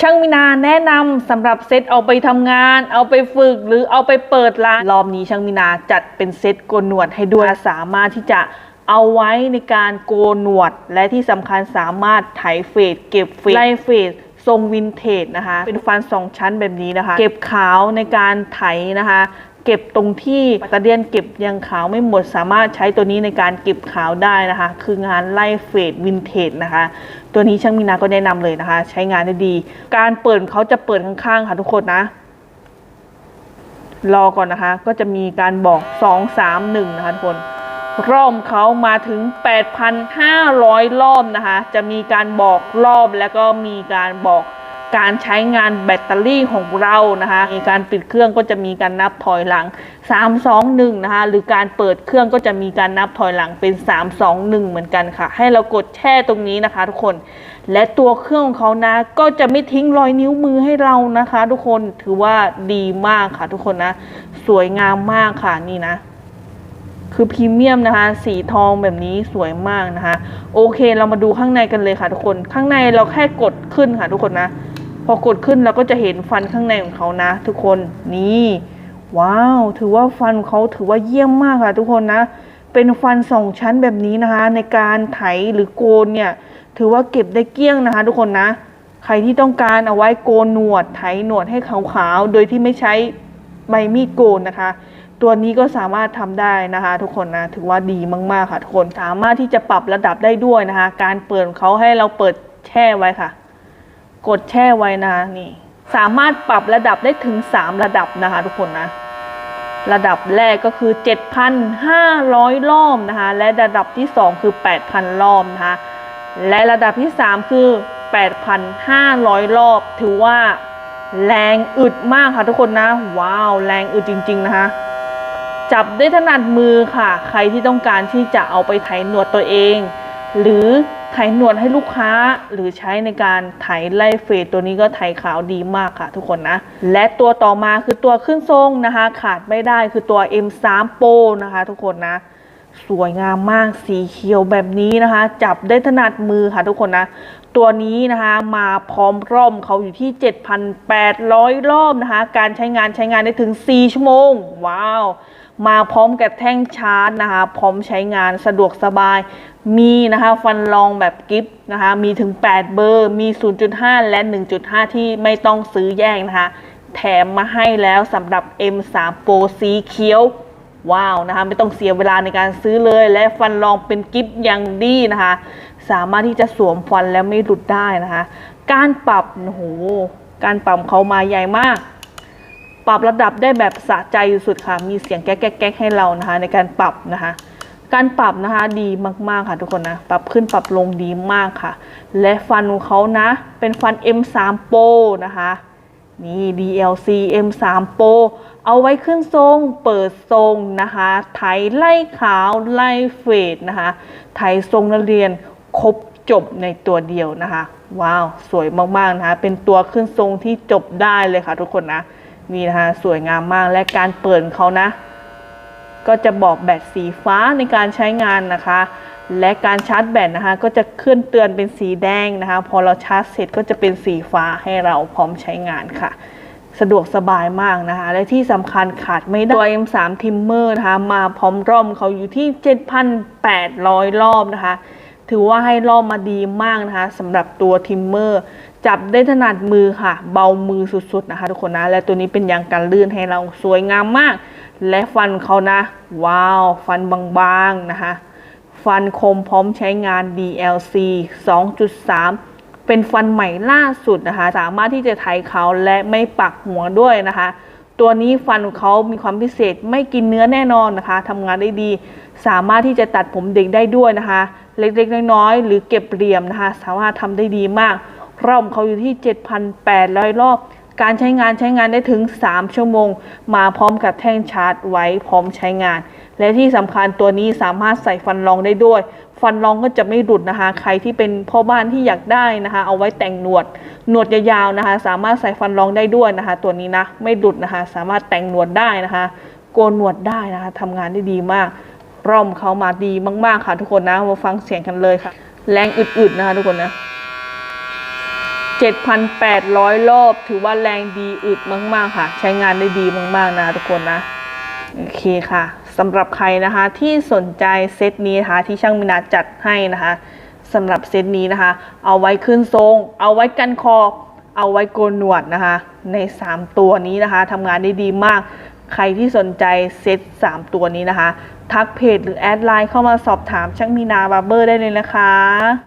ช่างมินาแนะนำสำหรับเซตเอาไปทำงาน เอาไปฝึกหรือเอาไปเปิดร้านรอบนี้ช่างมินาจัดเป็นเซตโกนหนวดให้ด้วยสามารถที่จะเอาไว้ในการโกนหนวด และที่สำคัญสามารถไถเฟดเก็บเฟดไล่เฟดทรงวินเทจนะคะ เป็นฟันสองชั้นแบบนี้นะคะ เก็บขาวในการไถนะคะ เก็บตรงที่ปัตเตเลียนเก็บยังขาวไม่หมด สามารถใช้ตัวนี้ในการเก็บขาวได้นะคะ คืองานไล่เฟดวินเทจนะคะ ตัวนี้ช่างมีนาก็แนะนำเลยนะคะ ใช้งานได้ดี การเปิดเขาจะเปิดข้างๆค่ะทุกคนนะรอก่อนนะคะ ก็จะมีการบอก 2 3 1 นะคะทุกคน รอบเขามาถึง 8,500 รอบนะคะ จะมีการบอกรอบแล้วก็มีการบอก การใช้งานแบตเตอรี่ของเรานะคะมีการปิดเครื่องก็จะมีการนับถอยหลัง 3 2 1 นะคะ หรือการเปิดเครื่องก็จะมีการนับถอยหลังเป็น 3 2 1 เหมือนกันค่ะ ให้เรากดแช่ตรงนี้นะคะ ทุกคน และตัวเครื่องของเขานะ ก็จะไม่ทิ้งรอยนิ้วมือให้เรานะคะ ทุกคนถือว่าดีมากค่ะ ทุกคนนะ สวยงามมากค่ะนี่นะคือพรีเมียมนะคะ สีทองแบบนี้สวยมากนะคะ โอเคเรามาดูข้างในกันเลยค่ะทุกคน ข้างในเราแค่กดขึ้นค่ะทุกคนนะ พอกดขึ้นเราก็จะเห็นฟันข้างในของเขานะ ทุกคนนี่ว้าว ถือว่าฟันเขาถือว่าเยี่ยมมากค่ะ ทุกคนนะ เป็นฟันสองชั้นแบบนี้นะคะ ในการไถหรือโกนเนี่ย ถือว่าเก็บได้เกลี้ยงนะคะ ทุกคนนะ ใครที่ต้องการเอาไว้โกนหนวดไถหนวดให้ขาวๆโดยที่ไม่ใช้ใบมีดโกนนะคะ ตัวนี้ก็สามารถทำได้นะคะ ทุกคนนะถือว่าดีมากๆค่ะทุกคนสามารถที่จะปรับระดับได้ด้วยนะคะ การเปิดเขาให้เราเปิดแช่ไว้ค่ะ กดแช่ไว้นะนี่สามารถปรับระดับได้ถึง 3 ระดับนะคะ ทุกคนนะ ระดับแรกก็คือ 7,500 รอบนะคะ และระดับที่ 2 คือ 8,000 รอบนะคะ และระดับที่ 3 คือ 8,500 รอบ ถือว่าแรงอึดมากค่ะทุกคนนะ ว้าว แรงอึดจริง ๆ นะคะ จับได้ถนัดมือค่ะ ใครที่ต้องการที่จะเอาไปไถหนวดตัวเอง หรือ ไถหนวดให้ลูกค้าหรือใช้ในการไถไล่เฟดตัวนี้ก็ไถขาวดีมากค่ะทุกคนนะ และตัวต่อมาคือตัวขึ้นทรงนะคะ ขาดไม่ได้คือตัว M3 Pro นะคะทุกคนนะ สวยงามมากสีเขียวแบบนี้นะคะ จับได้ถนัดมือค่ะทุกคนนะ ตัวนี้นะคะมาพร้อมร่อมเขาอยู่ที่ 7,800 รอบนะคะ การใช้งานใช้งานได้ถึง 4 ชั่วโมง ว้าว มาพร้อมกับแท่งชาร์จนะคะ พร้อมใช้งานสะดวกสบาย มีนะคะฟันรองแบบกิฟต์นะคะ มีถึง 8 เบอร์ มี 0.5 และ 1.5 ที่ไม่ต้องซื้อแยกนะคะ แถมมาให้แล้วสำหรับ M3 Pro สีเขียว ว้าวนะคะไม่ต้องเสียเวลาในการซื้อเลย และฟันรองเป็นกิฟต์อย่างดีนะคะ สามารถที่จะสวมฟันแล้วไม่หลุดได้นะคะ การปรับโอ้โหการปรับเขามาใหญ่มาก ปรับระดับได้แบบสะใจสุดๆค่ะ มีเสียงแก๊กๆๆให้เรานะคะ ในการปรับนะคะ การปรับนะคะดีมากๆค่ะทุกคนนะ ปรับขึ้นปรับลงดีมากค่ะ และฟันของเขานะ เป็นฟัน M3 Pro นะคะ นี่ DLC M3 Pro เอาไว้ขึ้นทรง เปิดทรงนะคะ ไถไล่ขาว ไล่เฟดนะคะ ไถทรงนักเรียนครบจบในตัวเดียวนะคะ ว้าว สวยมากๆนะคะ เป็นตัวขึ้นทรงที่จบได้เลยค่ะทุกคนนะ นี่นะคะ สวยงามมาก และการเปิดเขานะ ก็จะบอกแบตสีฟ้าในการใช้งานนะคะ และการชาร์จแบตนะคะ ก็จะขึ้นเตือนเป็นสีแดงนะคะ พอเราชาร์จเสร็จก็จะเป็นสีฟ้าให้เราพร้อมใช้งานค่ะ สะดวกสบายมากนะคะ และที่สำคัญขาดไม่ได้ตัว M3 Timmer นะคะ มาพร้อมร่อมเขาอยู่ที่ 7,800 รอบนะคะ ถือว่าให้รอบมาดีมากนะคะสำหรับตัวทิมเมอร์จับได้ถนัดมือค่ะ เบามือสุดๆนะคะ ทุกคนนะ และตัวนี้เป็นยางกันลื่นให้เราสวยงามมาก และฟันเขานะ ว้าว ฟันบางๆนะคะ ฟันคมพร้อมใช้งาน DLC 2.3 เป็นฟันใหม่ล่าสุดนะคะ สามารถที่จะไถเขาและไม่ปักหัวด้วยนะคะ ตัวนี้ฟันของเขามีความพิเศษไม่กินเนื้อแน่นอนนะคะทำงานได้ดี สามารถที่จะตัดผมเด็กได้ด้วยนะคะ เล็กๆ น้อยๆ หรือเก็บเหลี่ยมนะคะ สามารถทำได้ดีมากรอมเขาอยู่ที่ 7,800 รอบ การใช้งานใช้งานได้ถึง 3 ชั่วโมง มาพร้อมกับแท่งชาร์จไว้พร้อมใช้งาน และที่สำคัญตัวนี้สามารถใส่ฟันรองได้ด้วย ฟันรองก็จะไม่หลุดนะคะ ใครที่เป็นพ่อบ้านที่อยากได้นะคะ เอาไว้แต่งหนวด หนวดยาวๆนะคะ สามารถใส่ฟันรองได้ด้วยนะคะ ตัวนี้นะไม่หลุดนะคะ สามารถแต่งหนวดได้นะคะโกนหนวดได้นะคะทำงานได้ดีมากร่อมเขามาดีมากๆค่ะทุกคนนะมาฟังเสียงกันเลยค่ะ แรงอึดๆนะคะทุกคนนะ 7,800 รอบ ถือว่าแรงดีอึดมาก ๆ ค่ะ ใช้งานได้ดีมาก ๆ นะทุกคนนะ โอเคค่ะสำหรับใครนะคะที่สนใจเซตนี้นะคะที่ช่างมินาจัดให้นะคะสำหรับเซตนี้นะคะ เอาไว้ขึ้นทรง เอาไว้กันคอ เอาไว้โกนหนวดนะคะ ใน 3 ตัวนี้นะคะทำงานได้ดีมาก ใครที่สนใจเซต3 ตัวนี้นะคะ ทักเพจหรือแอดไลน์เข้ามาสอบถามช่างมีนาบาร์เบอร์ได้เลยนะคะ